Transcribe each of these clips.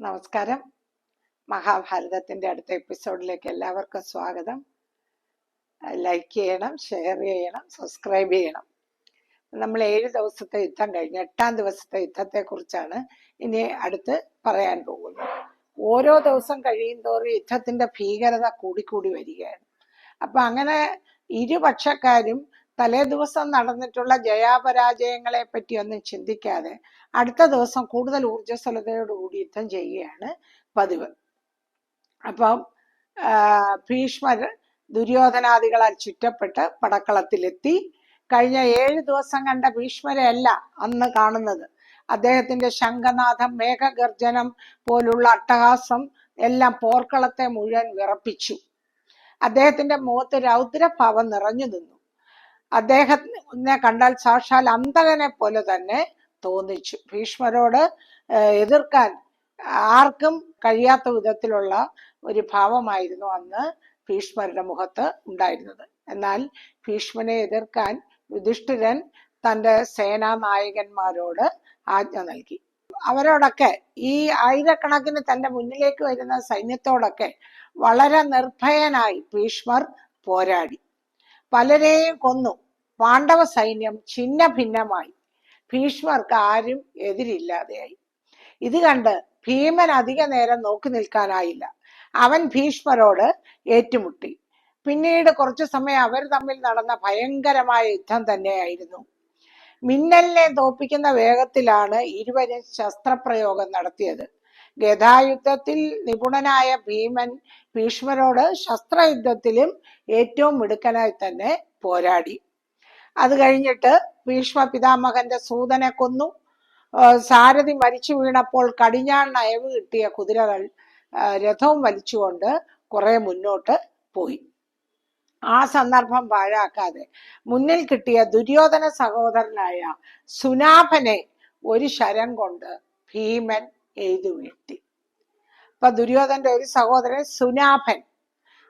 നമസ്കാരം. മഹാഭാരതത്തിന്റെ അടുത്ത എപ്പിസോഡിലേക്ക് എല്ലാവർക്കും സ്വാഗതം. ലൈക്ക് ചെയ്യണം ഷെയർ ചെയ്യണം സബ്സ്ക്രൈബ് ചെയ്യണം. നമ്മൾ ഏഴ് ദിവസത്തെ യുദ്ധം കഴിഞ്ഞ് എട്ടാം ദിവസത്തെ യുദ്ധത്തെ കുറിച്ചാണ് ഇനി അടുത്ത് പറയാൻ പോകുന്നത്. ഓരോ ദിവസം കഴിയും തോറും യുദ്ധത്തിന്റെ ഭീകരത കൂടിക്കൂടി വരികയാണ്. അപ്പൊ അങ്ങനെ ഇരുപക്ഷക്കാരും തലേ ദിവസം നടന്നിട്ടുള്ള ജയാപരാജയങ്ങളെ പറ്റി ഒന്നും ചിന്തിക്കാതെ അടുത്ത ദിവസം കൂടുതൽ ഊർജസ്വലതയോടുകൂടി യുദ്ധം ചെയ്യുകയാണ് പതിവ്. അപ്പം ഭീഷ്മർ ദുര്യോധനാദികളാൽ ചുറ്റപ്പെട്ട് പടക്കളത്തിലെത്തി. കഴിഞ്ഞ ഏഴ് ദിവസം കണ്ട ഭീഷ്മരെ അല്ല അന്ന് കാണുന്നത്. അദ്ദേഹത്തിന്റെ ശംഖനാഥം മേഘഗർജനം പോലുള്ള അട്ടഹാസം എല്ലാം പോർക്കളത്തെ മുഴുവൻ വിറപ്പിച്ചു. അദ്ദേഹത്തിന്റെ മുഖത്ത് രൗദ്രഭാവം നിറഞ്ഞു നിന്നു. അദ്ദേഹത്തിനെ കണ്ടാൽ സാക്ഷാൽ അന്തകനെ പോലെ തന്നെ തോന്നിച്ചു. ഭീഷ്മരോട് എതിർക്കാൻ ആർക്കും കഴിയാത്ത വിധത്തിലുള്ള ഒരു ഭാവമായിരുന്നു അന്ന് ഭീഷ്മരുടെ മുഖത്ത് ഉണ്ടായിരുന്നത്. എന്നാൽ ഭീഷ്മനെ എതിർക്കാൻ യുധിഷ്ഠിരൻ തന്റെ സേനാ നായകന്മാരോട് ആജ്ഞ നൽകി. അവരോടൊക്കെ ഈ ആയിരക്കണക്കിന് തന്റെ മുന്നിലേക്ക് വരുന്ന സൈന്യത്തോടൊക്കെ വളരെ നിർഭയനായി ഭീഷ്മർ പോരാടി. പലരെയും കൊന്നു. പാണ്ഡവ സൈന്യം ഛിന്ന ഭിന്നമായി ഭീഷ്മർക്ക് ആരും എതിരില്ലാതെയായി. ഇത് കണ്ട് ഭീമൻ അധിക നേരം നോക്കി നിൽക്കാനായില്ല. അവൻ ഭീഷ്മരോട് ഏറ്റുമുട്ടി. പിന്നീട് കുറച്ചു സമയം അവർ തമ്മിൽ നടന്ന ഭയങ്കരമായ യുദ്ധം തന്നെയായിരുന്നു. മിന്നലിനെ തോപ്പിക്കുന്ന വേഗത്തിലാണ് ഇരുവരും ശസ്ത്രപ്രയോഗം നടത്തിയത്. ഗതായുദ്ധത്തിൽ നിപുണനായ ഭീമൻ ഭീഷ്മരോട് ശസ്ത്രയുദ്ധത്തിലും ഏറ്റവും മിടുക്കനായി തന്നെ പോരാടി. അത് കഴിഞ്ഞിട്ട് ഭീഷ്മ പിതാമഹന്റെ സൂതനെ കൊന്നു. സാരഥി മരിച്ചു വീണപ്പോൾ കടിഞ്ഞാൺ അയവ് കിട്ടിയ കുതിരകൾ രഥവും വലിച്ചുകൊണ്ട് കുറെ മുന്നോട്ട് പോയി. ആ സന്ദർഭം പാഴാക്കാതെ മുന്നിൽ കിട്ടിയ ദുര്യോധന സഹോദരനായ സുനാഭനെ ഒരു ശരം കൊണ്ട് ഭീമൻ എഴുതു വീഴ്ത്തി അപ്പൊ ദുര്യോധന്റെ ഒരു സഹോദരൻ സുനാഭൻ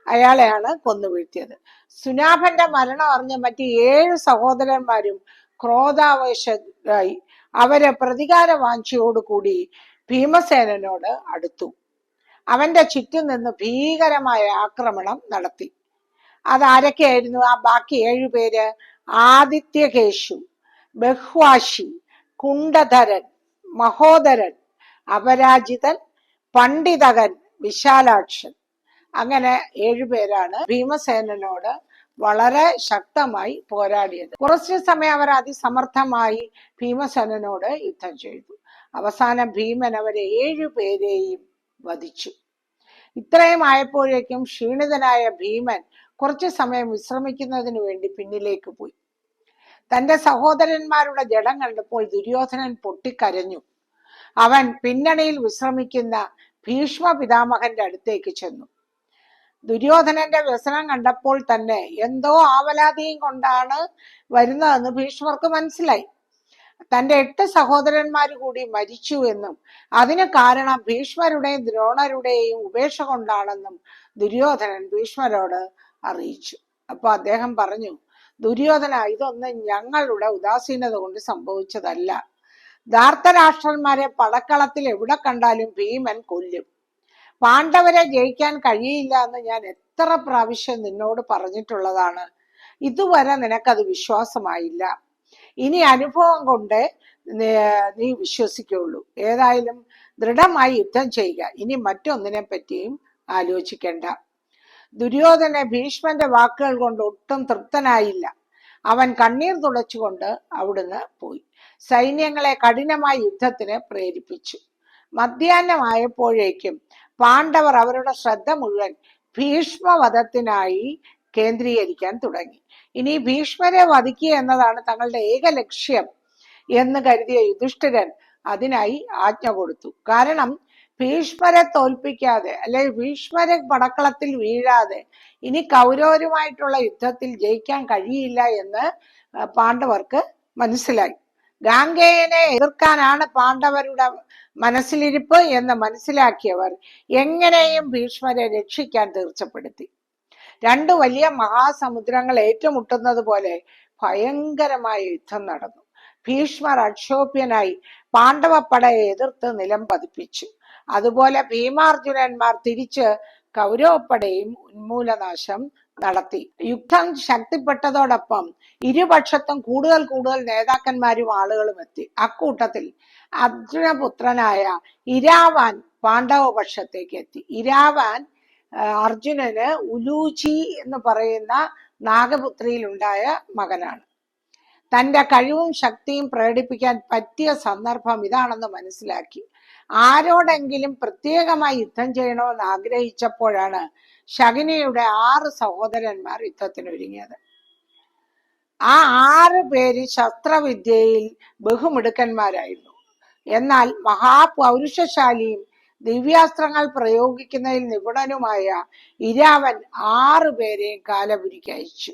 അയാളെയാണ് കൊന്നു വീഴ്ത്തിയത്. സുനാഭന്റെ മരണം അറിഞ്ഞ മറ്റ് ഏഴ് സഹോദരന്മാരും ക്രോധാവേശരായി. അവരെ പ്രതികാര വാഞ്ചയോടുകൂടി ഭീമസേനോട് അടുത്തു. അവന്റെ ചുറ്റും നിന്ന് ഭീകരമായ ആക്രമണം നടത്തി. അതാരൊക്കെയായിരുന്നു ആ ബാക്കി ഏഴുപേര് ആദിത്യകേശു ബഹ്വാശി കുണ്ടധരൻ മഹോദരൻ അപരാജിതൻ പണ്ഡിതകൻ വിശാലാക്ഷൻ. അങ്ങനെ ഏഴുപേരാണ് ഭീമസേനോട് വളരെ ശക്തമായി പോരാടിയത്. കുറച്ചു സമയം അവർ അതിസമർത്ഥമായി ഭീമസേനോട് യുദ്ധം ചെയ്തു. അവസാനം ഭീമൻ അവരെ ഏഴുപേരെയും വധിച്ചു. ഇത്രയും ആയപ്പോഴേക്കും ക്ഷീണിതനായ ഭീമൻ കുറച്ചു സമയം വിശ്രമിക്കുന്നതിന് വേണ്ടി പിന്നിലേക്ക് പോയി. തന്റെ സഹോദരന്മാരുടെ ജഡം കണ്ടപ്പോൾ ദുര്യോധനൻ പൊട്ടിക്കരഞ്ഞു. അവൻ പിന്നണിയിൽ വിശ്രമിക്കുന്ന ഭീഷ്മ പിതാമഹന്റെ അടുത്തേക്ക് ചെന്നു. ദുര്യോധനന്റെ വ്യസനം കണ്ടപ്പോൾ തന്നെ എന്തോ ആവലാതിയും കൊണ്ടാണ് വരുന്നതെന്ന് ഭീഷ്മർക്ക് മനസ്സിലായി. തന്റെ എട്ട് സഹോദരന്മാർ കൂടി മരിച്ചു എന്നും അതിന് കാരണം ഭീഷ്മരുടെയും ദ്രോണരുടെയും ഉപേക്ഷ കൊണ്ടാണെന്നും ദുര്യോധനൻ ഭീഷ്മരോട് അറിയിച്ചു. അപ്പൊ അദ്ദേഹം പറഞ്ഞു ദുര്യോധന ഇതൊന്നും ഞങ്ങളുടെ ഉദാസീനത കൊണ്ട് സംഭവിച്ചതല്ല. ധാർത്തരാഷ്ട്രന്മാരെ പടക്കളത്തിൽ എവിടെ കണ്ടാലും ഭീമൻ കൊല്ലും. പാണ്ഡവരെ ജയിക്കാൻ കഴിയില്ല എന്ന് ഞാൻ എത്ര പ്രാവശ്യം നിന്നോട് പറഞ്ഞിട്ടുള്ളതാണ്. ഇതുവരെ നിനക്കത് വിശ്വാസമായില്ല. ഇനി അനുഭവം കൊണ്ട് നീ- വിശ്വസിക്കുള്ളൂ. ഏതായാലും ദൃഢമായി യുദ്ധം ചെയ്യുക. ഇനി മറ്റൊന്നിനെ പറ്റിയും ആലോചിക്കേണ്ട. ദുര്യോധന ഭീഷ്മന്റെ വാക്കുകൾ കൊണ്ട് ഒട്ടും തൃപ്തനായില്ല. അവൻ കണ്ണീർ തുടച്ചുകൊണ്ട് അവിടുന്ന് പോയി. സൈന്യങ്ങളെ കഠിനമായ യുദ്ധത്തിന് പ്രേരിപ്പിച്ചു. മധ്യാഹ്നമായപ്പോഴേക്കും പാണ്ഡവർ അവരുടെ ശ്രദ്ധ മുഴുവൻ ഭീഷ്മവധത്തിനായി കേന്ദ്രീകരിക്കാൻ തുടങ്ങി. ഇനി ഭീഷ്മരെ വധിക്കുക എന്നതാണ് തങ്ങളുടെ ഏക ലക്ഷ്യം എന്ന് കരുതിയ യുധിഷ്ഠിരൻ അതിനായി ആജ്ഞ കൊടുത്തു. കാരണം ഭീഷ്മരെ തോൽപ്പിക്കാതെ അല്ലെ ഭീഷ്മരെ പടക്കളത്തിൽ വീഴാതെ ഇനി കൗരവരുമായിട്ടുള്ള യുദ്ധത്തിൽ ജയിക്കാൻ കഴിയില്ല എന്ന് പാണ്ഡവർക്ക് മനസ്സിലായി. ഗാംഗേയനെ എതിർക്കാനാണ് പാണ്ഡവരുടെ മനസ്സിലിരിപ്പ് എന്ന് മനസ്സിലാക്കിയവർ എങ്ങനെയും ഭീഷ്മരെ രക്ഷിക്കാൻ തീർച്ചപ്പെടുത്തി. രണ്ട് വലിയ മഹാസമുദ്രങ്ങൾ ഏറ്റുമുട്ടുന്നത് പോലെ ഭയങ്കരമായ യുദ്ധം നടന്നു. ഭീഷ്മർ അക്ഷോഭ്യനായി പാണ്ഡവപ്പടയെ എതിർത്ത് നിലം പതിപ്പിച്ചു. അതുപോലെ ഭീമാർജുനന്മാർ തിരിച്ച് കൗരവപ്പടയും ഉന്മൂലനാശം നടത്തി. യുദ്ധം ശക്തിപ്പെട്ടതോടൊപ്പം ഇരുപക്ഷത്തും കൂടുതൽ കൂടുതൽ നേതാക്കന്മാരും ആളുകളും എത്തി. അക്കൂട്ടത്തിൽ അർജുനപുത്രനായ ഇരാവാൻ പാണ്ഡവ പക്ഷത്തേക്ക് എത്തി. ഇരാവാൻ അർജുനന് ഉലൂചി എന്ന് പറയുന്ന നാഗപുത്രിയിലുണ്ടായ മകനാണ്. തന്റെ കഴിവും ശക്തിയും പ്രകടിപ്പിക്കാൻ പറ്റിയ സന്ദർഭം ഇതാണെന്ന് മനസ്സിലാക്കി. ആരോടെങ്കിലും പ്രത്യേകമായി യുദ്ധം ചെയ്യണമെന്ന് ആഗ്രഹിച്ചപ്പോഴാണ് ശകുനിയുടെ ആറ് സഹോദരന്മാർ യുദ്ധത്തിന് ഒരുങ്ങിയത് ആ ആറ് പേര് ശസ്ത്രവിദ്യയിൽ ബഹുമിടുക്കന്മാരായിരുന്നു. എന്നാൽ മഹാപൗരുഷശാലിയും ദിവ്യാസ്ത്രങ്ങൾ പ്രയോഗിക്കുന്നതിൽ നിപുണനുമായ ഇരാവൻ ആറു പേരെയും കാലപുരിക്ക് അയച്ചു.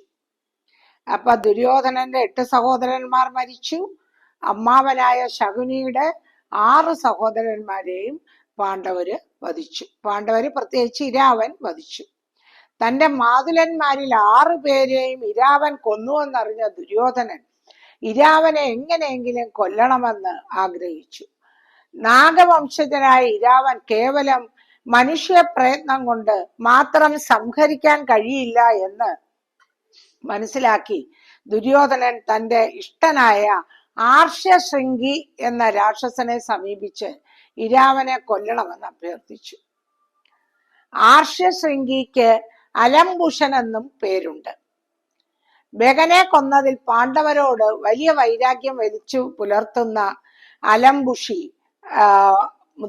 അപ്പൊ ദുര്യോധനന്റെ എട്ട് സഹോദരന്മാർ മരിച്ചു. അമ്മാവനായ ശകുനിയുടെ ആറ് സഹോദരന്മാരെയും പാണ്ഡവര് വധിച്ചു. പാണ്ഡവര് പ്രത്യേകിച്ച് ഇരാവൻ വധിച്ചു. തന്റെ മാതുലന്മാരിൽ ആറു പേരെയും ഇരാവൻ കൊന്നുവെന്നറിഞ്ഞ ദുര്യോധനൻ ഇരാവനെ എങ്ങനെയെങ്കിലും കൊല്ലണമെന്ന് ആഗ്രഹിച്ചു. നാഗവംശജനായ ഇരാവൻ കേവലം മനുഷ്യ പ്രയത്നം കൊണ്ട് മാത്രം സംഹരിക്കാൻ കഴിയില്ല എന്ന് മനസ്സിലാക്കി ദുര്യോധനൻ തന്റെ ഇഷ്ടനായ ആർഷ്യശൃംഗി എന്ന രാക്ഷസനെ സമീപിച്ച് ഇരാവനെ കൊല്ലണമെന്ന് അഭ്യർത്ഥിച്ചു. ആർഷ്യശൃംഗിക്ക് അലംബുഷൻ എന്നും പേരുണ്ട്. ബഗനെ കൊന്നതിൽ പാണ്ഡവരോട് വലിയ വൈരാഗ്യം വലിച്ചു പുലർത്തുന്ന അലംബുഷി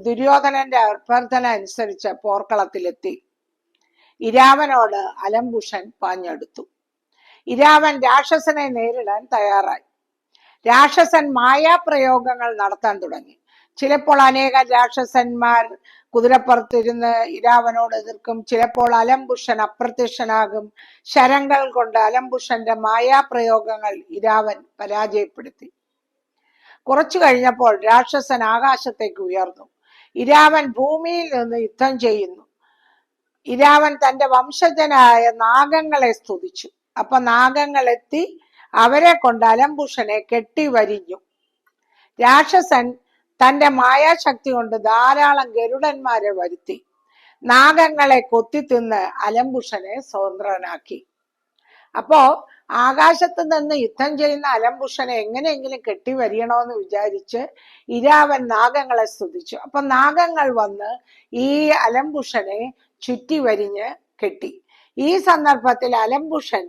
ദുര്യോധനന്റെ അഭ്യർത്ഥന അനുസരിച്ച് പോർക്കളത്തിലെത്തി. ഇരാവനോട് അലംബുഷൻ പാഞ്ഞെടുത്തു. ഇരാവൻ രാക്ഷസനെ നേരിടാൻ തയ്യാറായി. രാക്ഷസൻ മായാപ്രയോഗങ്ങൾ നടത്താൻ തുടങ്ങി. ചിലപ്പോൾ അനേകം രാക്ഷസന്മാർ കുതിരപ്പുറത്തിരുന്ന് ഇരാവനോട് എതിർക്കും. ചിലപ്പോൾ അലംബുഷൻ അപ്രത്യക്ഷനാകും. ശരങ്ങൾ കൊണ്ട് അലംബുഷന്റെ മായാപ്രയോഗങ്ങൾ ഇരാവൻ പരാജയപ്പെടുത്തി. കുറച്ചു കഴിഞ്ഞപ്പോൾ രാക്ഷസൻ ആകാശത്തേക്ക് ഉയർന്നു. ഇരാവൻ ഭൂമിയിൽ നിന്ന് യുദ്ധം ചെയ്യുന്നു. ഇരാവൻ തന്റെ വംശജനായ നാഗങ്ങളെ സ്തുതിച്ചു. അപ്പൊ നാഗങ്ങൾ എത്തി അവരെ കൊണ്ട് അലംബുഷനെ കെട്ടി വരിഞ്ഞു രാക്ഷസൻ തന്റെ മായാശക്തി കൊണ്ട് ധാരാളം ഗരുഡന്മാരെ വരുത്തി. നാഗങ്ങളെ കൊത്തിത്തിന്ന് അലംബുഷനെ സ്വതന്ത്രനാക്കി. അപ്പോ ആകാശത്ത് നിന്ന് യുദ്ധം ചെയ്യുന്ന അലംബുഷനെ എങ്ങനെയെങ്കിലും കെട്ടി വരിയണമെന്ന് വിചാരിച്ച് ഇരാവൻ നാഗങ്ങളെ സ്തുതിച്ചു. അപ്പൊ നാഗങ്ങൾ വന്ന് ഈ അലംബുഷനെ ചുറ്റി വരിഞ്ഞ് കെട്ടി. ഈ സന്ദർഭത്തിൽ അലംബുഷൻ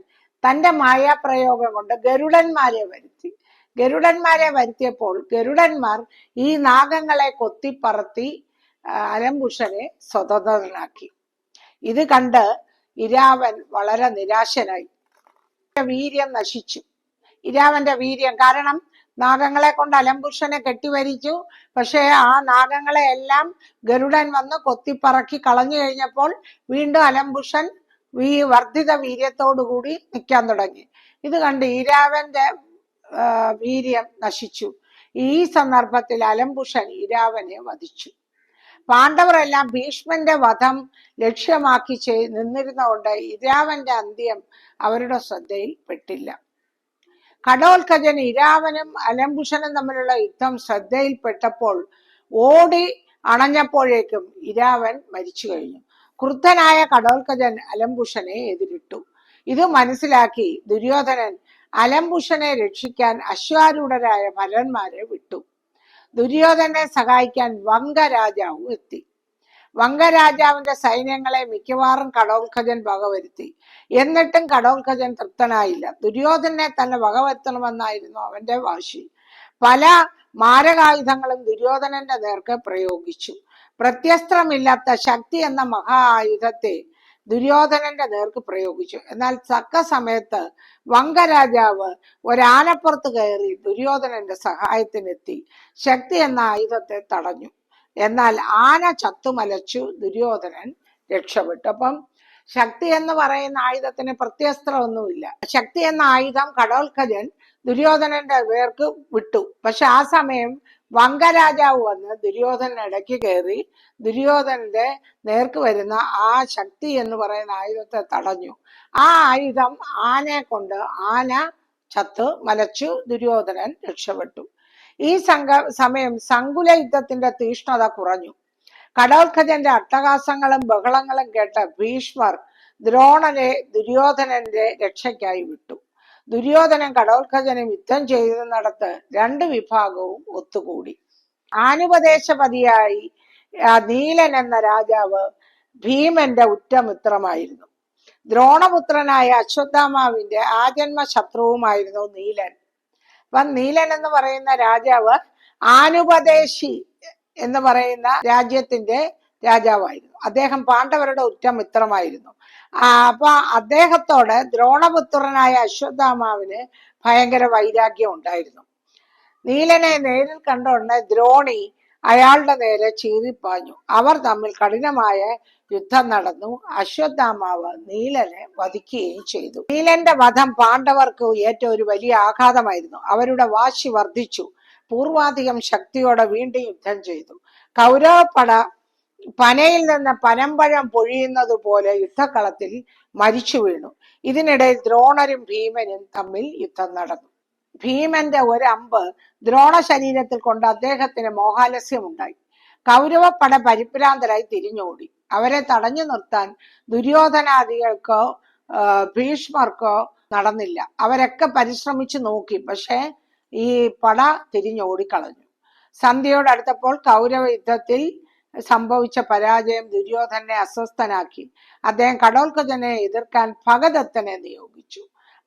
തന്റെ മായാപ്രയോഗം കൊണ്ട് ഗരുഡന്മാരെ വരുത്തി. ഗരുഡന്മാരെ വരുത്തിയപ്പോൾ ഗരുഡന്മാർ ഈ നാഗങ്ങളെ കൊത്തിപ്പറത്തി അലംബുഷനെ സ്വതന്ത്രനാക്കി. ഇത് കണ്ട് ഇരാവൻ വളരെ നിരാശനായി. വീര്യം നശിച്ചു. ഇരാവന്റെ വീര്യം കാരണം നാഗങ്ങളെ കൊണ്ട് അലംബുഷനെ കെട്ടിവരിച്ചു. പക്ഷേ ആ നാഗങ്ങളെ എല്ലാം ഗരുഡൻ വന്ന് കൊത്തിപ്പറക്കി കളഞ്ഞു കഴിഞ്ഞപ്പോൾ വീണ്ടും അലംബുഷൻ വീ വർദ്ധിത വീര്യത്തോടുകൂടി നിൽക്കാൻ തുടങ്ങി. ഇത് കണ്ട് ഈരാവന്റെ വീര്യം നശിച്ചു. ഈ സന്ദർഭത്തിൽ അലംബുഷൻ ഈരാവനെ വധിച്ചു. പാണ്ഡവരെല്ലാം ഭീഷ്മന്റെ വധം ലക്ഷ്യമാക്കി ചെയ് നിന്നിരുന്നതുകൊണ്ട് ഇരാവന്റെ അന്ത്യം അവരുടെ ശ്രദ്ധയിൽ പെട്ടില്ല. കടോൽക്കജൻ ഇരാവനും അലംബുഷനും തമ്മിലുള്ള യുദ്ധം ശ്രദ്ധയിൽപ്പെട്ടപ്പോൾ ഓടി അണഞ്ഞപ്പോഴേക്കും ഇരാവൻ മരിച്ചു കഴിഞ്ഞു. ക്രുദ്ധനായ കടോൽക്കജൻ അലംബുഷനെ എതിരിട്ടു. ഇത് മനസ്സിലാക്കി ദുര്യോധനൻ അലംബുഷനെ രക്ഷിക്കാൻ അശ്വാരൂഢരായ ഭരന്മാരെ വിട്ടു. ദുര്യോധനെ സഹായിക്കാൻ വങ്കരാജാവും എത്തി. വങ്കരാജാവിന്റെ സൈന്യങ്ങളെ മിക്കവാറും കടോൽഖജൻ വകവരുത്തി. എന്നിട്ടും കടോൽഖജൻ തൃപ്തനായില്ല. ദുര്യോധനെ തന്നെ വകവരുത്തണമെന്നായിരുന്നു അവന്റെ വാശി. പല മാരകായുധങ്ങളും ദുര്യോധനന്റെ നേർക്ക് പ്രയോഗിച്ചു. പ്രത്യസ്ത്രമില്ലാത്ത ശക്തി എന്ന മഹാ ആയുധത്തെ ദുര്യോധനന്റെ നേർക്ക് പ്രയോഗിച്ചു. എന്നാൽ തക്ക സമയത്ത് വങ്കരാജാവ് ഒരാനപ്പുറത്ത് കയറി ദുര്യോധനന്റെ സഹായത്തിനെത്തി. ശക്തി എന്ന ആയുധത്തെ തടഞ്ഞു. എന്നാൽ ആന ചത്തുമലച്ചു ദുര്യോധനൻ രക്ഷപ്പെട്ടു. അപ്പം ശക്തി എന്ന് പറയുന്ന ആയുധത്തിന് പ്രത്യസ്ത്രമൊന്നുമില്ല. ശക്തി എന്ന ആയുധം കടോൽഖജൻ ദുര്യോധനന്റെ പേർക്ക് വിട്ടു. പക്ഷെ ആ സമയം വംഗരാജാവ് വന്ന് ദുര്യോധനൻ ഇടയ്ക്ക് കയറി ദുര്യോധനന്റെ നേർക്ക് വരുന്ന ആ ശക്തി എന്ന് പറയുന്ന ആയുധത്തെ തടഞ്ഞു. ആ ആയുധം ആനയെ കൊണ്ട് ആന ചത്ത് മലച്ചു ദുര്യോധനൻ രക്ഷപ്പെട്ടു. ഈ സംഘ സമയം സങ്കുല യുദ്ധത്തിന്റെ തീഷ്ണത കുറഞ്ഞു. കടോത്കജന്റെ അട്ടഹാസങ്ങളും ബഹളങ്ങളും കേട്ട ഭീഷ്മർ ദ്രോണനെ ദുര്യോധനന്റെ രക്ഷയ്ക്കായി വിട്ടു. ദുര്യോധനൻ കടോത്ഖജനും യുദ്ധം ചെയ്യുന്നിടത്ത് രണ്ട് വിഭാഗവും ഒത്തുകൂടി. ആനുപദേശപതിയായി നീലൻ എന്ന രാജാവ് ഭീമന്റെ ഉറ്റമിത്രമായിരുന്നു. ദ്രോണപുത്രനായ അശ്വത്ഥാമാവിന്റെ ആജന്മ ശത്രുവുമായിരുന്നു നീലൻ. അപ്പൊ നീലൻ എന്ന് പറയുന്ന രാജാവ് ആനുപദേശി എന്ന് പറയുന്ന രാജ്യത്തിന്റെ രാജാവായിരുന്നു. അദ്ദേഹം പാണ്ഡവരുടെ ഉറ്റമിത്രമായിരുന്നു. അപ്പൊ അദ്ദേഹത്തോട് ദ്രോണപുത്രനായ അശ്വത്ഥാമാവിന് ഭയങ്കര വൈരാഗ്യം ഉണ്ടായിരുന്നു. നീലനെ നേരിൽ കണ്ട ഉടനെ ദ്രോണി അയാളുടെ നേരെ ചീറിപ്പാഞ്ഞു. അവർ തമ്മിൽ കഠിനമായ യുദ്ധം നടന്നു. അശ്വത്ഥാമാവ് നീലനെ വധിക്കുകയും ചെയ്തു. നീലന്റെ വധം പാണ്ഡവർക്ക് ഏറ്റവും ഒരു വലിയ ആഘാതമായിരുന്നു. അവരുടെ വാശി വർദ്ധിച്ചു. പൂർവാധികം ശക്തിയോടെ വീണ്ടും യുദ്ധം ചെയ്തു. കൗരവപ്പട പനയിൽ നിന്ന് പനമ്പഴം പൊഴിയുന്നത് പോലെ യുദ്ധക്കളത്തിൽ മരിച്ചു വീണു. ഇതിനിടെ ദ്രോണരും ഭീമനും തമ്മിൽ യുദ്ധം നടന്നു. ഭീമന്റെ ഒരമ്പ് ദ്രോണ ശരീരത്തിൽ കൊണ്ട് അദ്ദേഹത്തിന് മോഹാലസ്യമുണ്ടായി. കൗരവപ്പട പരിഭ്രാന്തരായി തിരിഞ്ഞോടി. അവരെ തടഞ്ഞു നിർത്താൻ ദുര്യോധനാദികൾക്കോ ഭീഷ്മർക്കോ നടന്നില്ല. അവരൊക്കെ പരിശ്രമിച്ചു നോക്കി. പക്ഷേ ഈ പട തിരിഞ്ഞോടിക്കളഞ്ഞു. സന്ധ്യയോടടുത്തപ്പോൾ കൗരവ യുദ്ധത്തിൽ സംഭവിച്ച പരാജയം ദുര്യോധനെ അസ്വസ്ഥനാക്കി. അദ്ദേഹം കടോൽക്കജനെ എതിർക്കാൻ ഭഗദത്തനെ നിയോഗിച്ചു.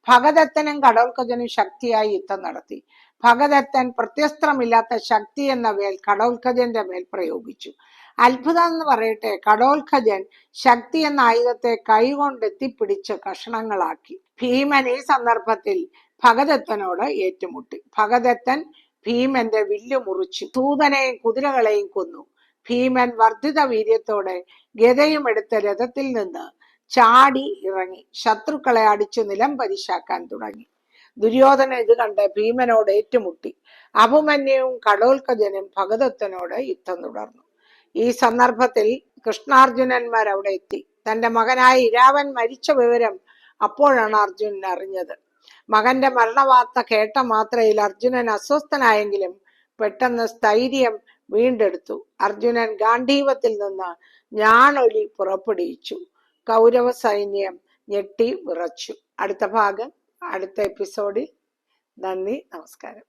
ഭഗദത്തനും കടോൽക്കജനും ശക്തിയായി യുദ്ധം നടത്തി. ഭഗദത്തൻ പ്രത്യസ്ത്രമില്ലാത്ത ശക്തി എന്ന മേൽ കടോൽക്കജന്റെ മേൽ പ്രയോഗിച്ചു. അത്ഭുതം എന്ന് പറയട്ടെ കടോൽഖജൻ ശക്തി എന്ന ആയുധത്തെ കൈകൊണ്ട് എത്തിപ്പിടിച്ച് കഷണങ്ങളാക്കി. ഭീമൻ ഈ സന്ദർഭത്തിൽ ഭഗദത്തനോട് ഏറ്റുമുട്ടി. ഭഗദത്തൻ ഭീമന്റെ വില്ലു മുറിച്ചു സൂതനെയും കുതിരകളെയും കൊന്നു. ഭീമൻ വർദ്ധിത വീര്യത്തോടെ ഗതയും എടുത്ത രഥത്തിൽ നിന്ന് ചാടി ഇറങ്ങി. ശത്രുക്കളെ അടിച്ചു നിലം പരിശാക്കാൻ തുടങ്ങി. ദുര്യോധന ഇത് കണ്ട് ഭീമനോട് ഏറ്റുമുട്ടി. അഭിമന്യവും കടോൽക്കജനും ഭഗദത്തനോട് യുദ്ധം തുടർന്നു. ഈ സന്ദർഭത്തിൽ കൃഷ്ണാർജുനന്മാർ അവിടെ എത്തി. തന്റെ മകനായ ഇരാവൻ മരിച്ച വിവരം അപ്പോഴാണ് അർജുനൻ അറിഞ്ഞത്. മകന്റെ മരണവാർത്ത കേട്ട മാത്രയിൽ അർജുനൻ അസ്വസ്ഥനായെങ്കിലും പെട്ടെന്ന് സ്ഥൈര്യം വീണ്ടെടുത്തു. അർജുനൻ ഗാന്ധീവത്തിൽ നിന്ന് ഞാണൊലി പുറപ്പെടുവിച്ചു. കൗരവ സൈന്യം ഞെട്ടി വിറച്ചു. അടുത്ത ഭാഗം അടുത്ത എപ്പിസോഡിൽ നന്ദി നമസ്കാരം.